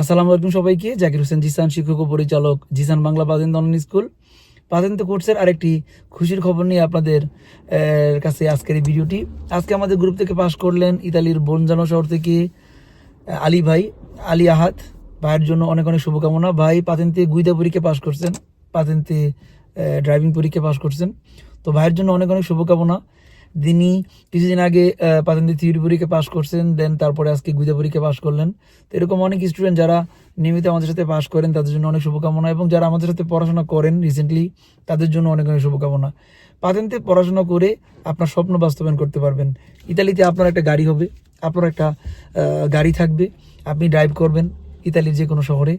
আসসালামু আলাইকুম সবাইকে। জাকির হোসেন জিসান, শিক্ষক ও পরিচালক Zisan Bangla patent online school. Patent কোর্সের আরেকটি খুশির খবর নিয়ে আপনাদের কাছে আজকের এই ভিডিওটি। আজকে আমাদের গ্রুপ থেকে পাশ করলেন ইতালির বনজানো শহর থেকে আলী ভাই, আলী আহাত ভাইয়ের জন্য অনেক অনেক শুভকামনা। ভাই পাতেন্তে গুইদা পরীক্ষা পাশ করছেন, পাতেন্তে ড্রাইভিং পরীক্ষা পাশ করছেন। তো ভাইয়ের জন্য অনেক অনেক শুভকামনা। তিনি কিছুদিন আগে পাতেন্তে থিওরি পরীক্ষা পাশ করছেন দেন তারপরে আজকে গুইদা পরীক্ষা পাশ করলেন। তো এরকম অনেক স্টুডেন্ট যারা নিয়মিত আমাদের সাথে পাশ করেন, তাদের জন্য অনেক শুভকামনা এবং যারা আমাদের সাথে পড়াশোনা করেন রিসেন্টলি তাদের জন্য অনেক অনেক শুভকামনা। পাতেন্তে পড়াশোনা করে আপনার স্বপ্ন বাস্তবায়ন করতে পারবেন। ইতালিতে আপনার একটা গাড়ি হবে, আপনার একটা গাড়ি থাকবে, আপনি ড্রাইভ করবেন ইতালির যে কোনো শহরে,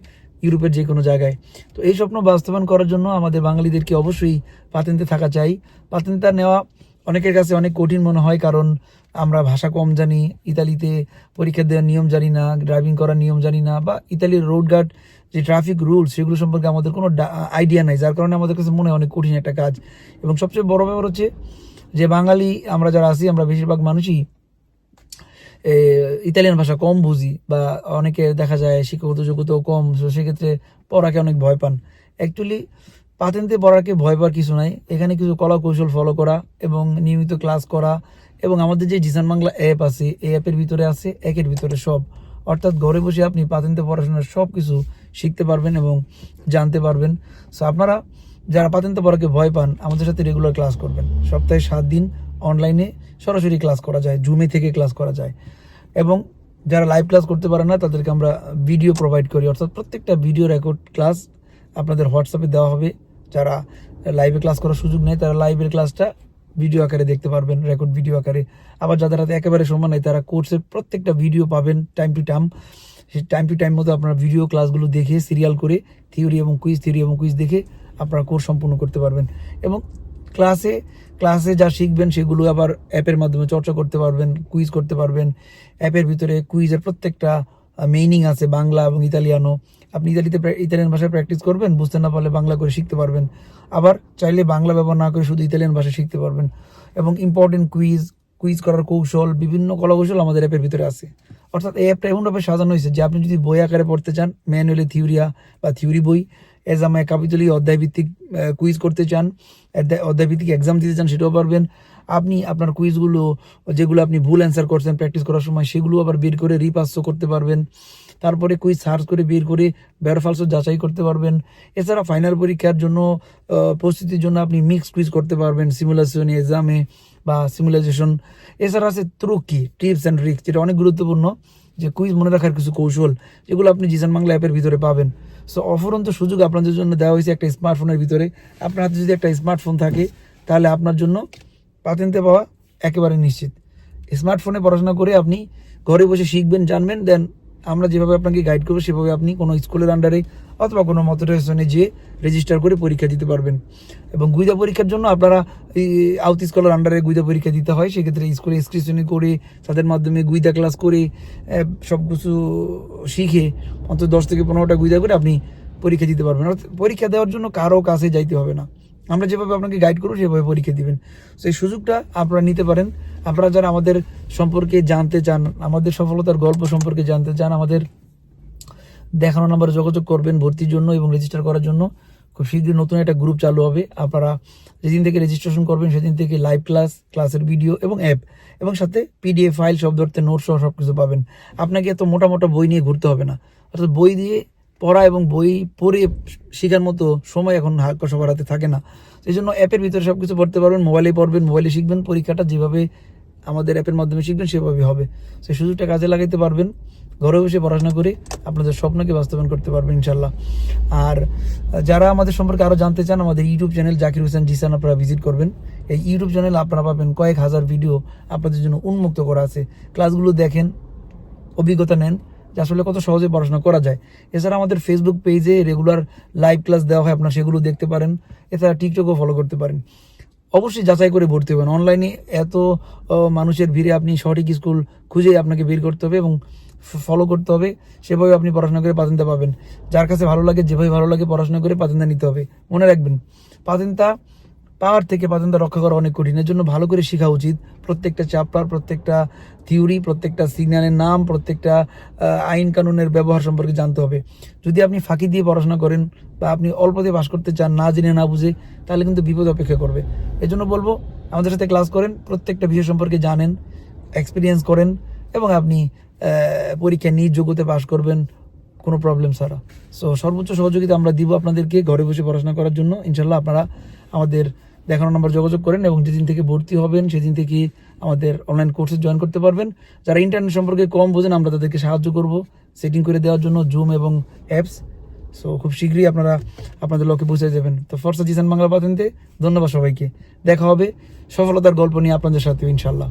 ইউরোপের যে কোনো জায়গায়। তো এই স্বপ্ন বাস্তবায়ন করার জন্য আমাদের বাঙালিদেরকে অবশ্যই পাতেন্তে থাকা চাই। পাতেন্তা নেওয়া অনেকের কাছে অনেক কঠিন মনে হয়, কারণ আমরা ভাষা কম জানি, ইতালিতে পরীক্ষা দেওয়ার নিয়ম জানি না ড্রাইভিং করার নিয়ম জানি না, বা ইতালির রোড গার্ড যে ট্রাফিক রুলস সেগুলো সম্পর্কে আমাদের কোনো আইডিয়া নাই, যার কারণে আমাদের কাছে মনে হয় অনেক কঠিন একটা কাজ। এবং সবচেয়ে বড় ব্যাপার হচ্ছে যে বাঙালি, আমরা যারা আছি, আমরা বেশিরভাগ মানুষই ইতালিয়ান ভাষা কম বুঝি, বা অনেকে দেখা যায় শিক্ষাগত যোগ্যতাও কম সেক্ষেত্রে পড়াকে অনেক ভয় পান। অ্যাকচুয়ালি পাতেন্তে পড়াকে ভয় পাওয়ার কিছু নাই। এখানে কিছু কলা কৌশল ফলো করা এবং নিয়মিত ক্লাস করা এবং আমাদের যে জিসান বাংলা অ্যাপ আছে, এই অ্যাপের ভিতরে আছে একের ভিতরে সব। অর্থাৎ ঘরে বসে আপনি পাতেন্তে পড়াশোনার সব কিছু শিখতে পারবেন এবং জানতে পারবেন। সো আপনারা যারা পাতেন্তে পড়াকে ভয় পান, আমাদের সাথে রেগুলার ক্লাস করবেন। সপ্তাহে সাত দিন অনলাইনে সরাসরি ক্লাস করা যায় জুমে থেকে ক্লাস করা যায়। এবং যারা লাইভ ক্লাস করতে পারে না, তাদেরকে আমরা ভিডিও প্রোভাইড করি। অর্থাৎ প্রত্যেকটা ভিডিও রেকর্ড ক্লাস আপনাদের হোয়াটসঅ্যাপে দেওয়া হবে। যারা লাইভে ক্লাস করার সুযোগ নেই তারা লাইভের ক্লাসটা ভিডিও আকারে দেখতে পারবেন রেকর্ড ভিডিও আকারে। আবার যাদের হাতে একেবারে সময় নেই, তারা কোর্সের প্রত্যেকটা ভিডিও পাবেন টাইম টু টাইম সেই টাইম টু টাইম মতো আপনারা ভিডিও ক্লাসগুলো দেখে সিরিয়াল করে থিওরি এবং কুইজ থিওরি এবং কুইজ দেখে আপনারা কোর্স সম্পূর্ণ করতে পারবেন। এবং ক্লাসে ক্লাসে যা শিখবেন, সেগুলো আবার অ্যাপের মাধ্যমে চর্চা করতে পারবেন কুইজ করতে পারবেন। অ্যাপের ভিতরে কুইজের প্রত্যেকটা মেইনিং আছে, বাংলা এবং ইতালিয়ানো। আপনি ইতালিতে ইতালিয়ান ভাষায় প্র্যাকটিস করবেন, বুঝতে না পারলে বাংলা করে শিখতে পারবেন। আবার চাইলে বাংলা ব্যবহার না করে শুধু ইতালিয়ান ভাষা শিখতে পারবেন। এবং ইম্পর্টেন্ট কুইজ কুইজ করার কৌশল, বিভিন্ন কলা কৌশল আমাদের অ্যাপের ভিতরে আছে। অর্থাৎ এই অ্যাপটা এমনভাবে সাজানো হয়েছে যে আপনি যদি বই আকারে পড়তে চান ম্যানুয়ালি থিওরিয়া বা থিওরি বই এজামায় কাপিতলি অধ্যায়ভিত্তিক কুইজ করতে চান, অধ্যায়- অধ্যায়ভিত্তিক এক্সাম দিতে চান, সেটাও পারবেন। আপনি আপনার কুইজগুলো, যেগুলো আপনি ভুল অ্যান্সার করছেন প্র্যাকটিস করার সময়, সেগুলো আবার বের করে রিপাসও করতে পারবেন। তারপরে কুইজ সার্চ করে বের করে বেরফালসও যাচাই করতে পারবেন। এছাড়া ফাইনাল পরীক্ষার জন্য প্রস্তুতির জন্য আপনি মিক্স কুইজ করতে পারবেন সিমুলেশন এক্সামে বা সিমুলাইজেশন এছাড়া আছে ত্রুকি টিপস অ্যান্ড ট্রিক্স যেটা অনেক গুরুত্বপূর্ণ, যে কুইজ মনে রাখার কিছু কৌশল, যেগুলো আপনি জিসান বাংলা অ্যাপের ভিতরে পাবেন। সো অফুরন্ত সুযোগ আপনাদের জন্য দেওয়া হয়েছে একটা স্মার্টফোনের ভিতরে। আপনার হাতে যদি একটা স্মার্টফোন থাকে, তাহলে আপনার জন্য পাতেন্তে পাওয়া একেবারে নিশ্চিত। স্মার্টফোনে পড়াশোনা করে আপনি ঘরে বসে শিখবেন, জানবেন, দেন আমরা যেভাবে আপনাকে গাইড করব, সেভাবে আপনি কোনো স্কুলের আন্ডারে অথবা কোনো মতরেশনে যেয়ে রেজিস্টার করে পরীক্ষা দিতে পারবেন। এবং গুইদা পরীক্ষার জন্য আপনারা আউট স্কুলের আন্ডারে গুইদা পরীক্ষা দিতে হয়, সেক্ষেত্রে স্কুলে এক্সক্রিশনে করে, তাদের মাধ্যমে গুইদা ক্লাস করে সব কিছু শিখে অন্তত দশ থেকে পনেরোটা গুইদা করে আপনি পরীক্ষা দিতে পারবেন। অর্থাৎ পরীক্ষা দেওয়ার জন্য কারও কাছে যাইতে হবে না। আমরা যেভাবে আপনাকে গাইড করব, সেভাবে পরীক্ষা দিবেন। সেই সুযোগটা আপনারা নিতে পারেন। আপনারা যারা আমাদের সম্পর্কে জানতে চান, আমাদের সফলতার গল্প সম্পর্কে জানতে চান, আমাদের দেখানো নাম্বারে যোগাযোগ করবেন ভর্তির জন্য এবং রেজিস্টার করার জন্য। খুব শীঘ্রই নতুন একটা গ্রুপ চালু হবে। আপনারা যেদিন থেকে রেজিস্ট্রেশন করবেন, সেদিন থেকে লাইভ ক্লাস ক্লাসের ভিডিও এবং অ্যাপ এবং সাথে পিডিএফ ফাইল সব ধরতে নোট সহ সব কিছু পাবেন। আপনাকে এত মোটা মোটা বই নিয়ে ঘুরতে হবে না। অর্থাৎ বই দিয়ে পড়া এবং বই পড়ে শেখার মতো সময় এখন সবার হাতে থাকে না। সেই জন্য অ্যাপের ভিতরে সব কিছু পড়তে পারবেন, মোবাইলে পড়বেন, মোবাইলে শিখবেন, পরীক্ষাটা যেভাবে আমাদের অ্যাপের মাধ্যমে শিখবেন সেভাবে হবে। সেই সুযোগটা কাজে লাগাইতে পারবেন, ঘরে বসে পড়াশোনা করে আপনাদের স্বপ্নকে বাস্তবায়ন করতে পারবেন ইনশাল্লাহ আর যারা আমাদের সম্পর্কে আরও জানতে চান, আমাদের ইউটিউব চ্যানেল জাকির হোসেন জিসান আপনারা ভিজিট করবেন। এই ইউটিউব চ্যানেল আপনারা পাবেন কয়েক হাজার ভিডিও আপনাদের জন্য উন্মুক্ত করা আছে। ক্লাসগুলো দেখেন, অভিজ্ঞতা নেন যে আসলে কত সহজে পড়াশোনা করা যায়। এছাড়া আমাদের ফেসবুক পেজে রেগুলার লাইভ ক্লাস দেওয়া হয়, আপনারা সেগুলো দেখতে পারেন। এছাড়া টিকটকও ফলো করতে পারেন। অবশ্যই যাচাই করে ভর্তি হবেন। অনলাইনে এত মানুষের ভিড়ে আপনি সঠিক স্কুল খুঁজে আপনাকে বের করতে হবে এবং ফলো করতে হবে। সেভাবে আপনি পড়াশোনা করে পাতেন্তা পাবেন। যার কাছে ভালো লাগে, যেভাবে ভালো লাগে পড়াশোনা করে পাতেন্তা নিতে হবে। মনে রাখবেন পাতেন্তা পাওয়ার থেকে পাতেন্তা রক্ষা করা অনেক কঠিন। এর জন্য ভালো করে শেখা উচিত। প্রত্যেকটা চ্যাপ্টার প্রত্যেকটা থিওরি প্রত্যেকটা সিগন্যালের নাম, প্রত্যেকটা আইন কানুনের ব্যবহার সম্পর্কে জানতে হবে। যদি আপনি ফাঁকি দিয়ে পড়াশোনা করেন বা আপনি অল্প দিয়ে পাশ করতে চান, না জেনে না বুঝে, তাহলে কিন্তু বিপদ অপেক্ষা করবে। এজন্য বলব, আমাদের সাথে ক্লাস করেন, প্রত্যেকটা বিষয় সম্পর্কে জানেন এক্সপিরিয়েন্স করেন এবং আপনি পরীক্ষায় নিজ যোগ্যতে পাশ করবেন, কোনো প্রবলেম ছাড়া। সো সর্বোচ্চ সহযোগিতা আমরা দিব আপনাদেরকে ঘরে বসে পড়াশোনা করার জন্য। ইনশাল্লাহ আপনারা আমাদের দেখানো নাম্বার যোগাযোগ করেন এবং যেদিন থেকে ভর্তি হবেন, সেদিন থেকে আমাদের অনলাইন কোর্সে জয়েন করতে পারবেন। যারা ইন্টারনেট সম্পর্কে কম বোঝেন, আমরা তাদেরকে সাহায্য করব সেটিং করে দেওয়ার জন্য জুম এবং অ্যাপস সো খুব শীঘ্রই আপনারা আপনাদের লক্ষ্যে পৌঁছে যাবেন। তো ফর্সা জিসান বাংলা পাতেনতে ধন্যবাদ সবাইকে। দেখা হবে সফলতার গল্প নিয়ে আপনাদের সাথে ইনশাল্লাহ